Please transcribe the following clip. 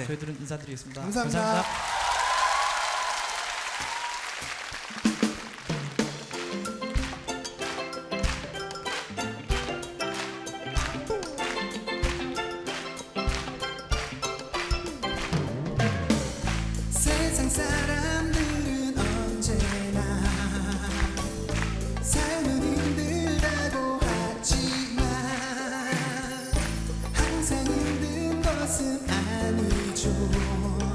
네. 저희들은 인사드리겠습니다. 감사합니다. 것은 아니죠.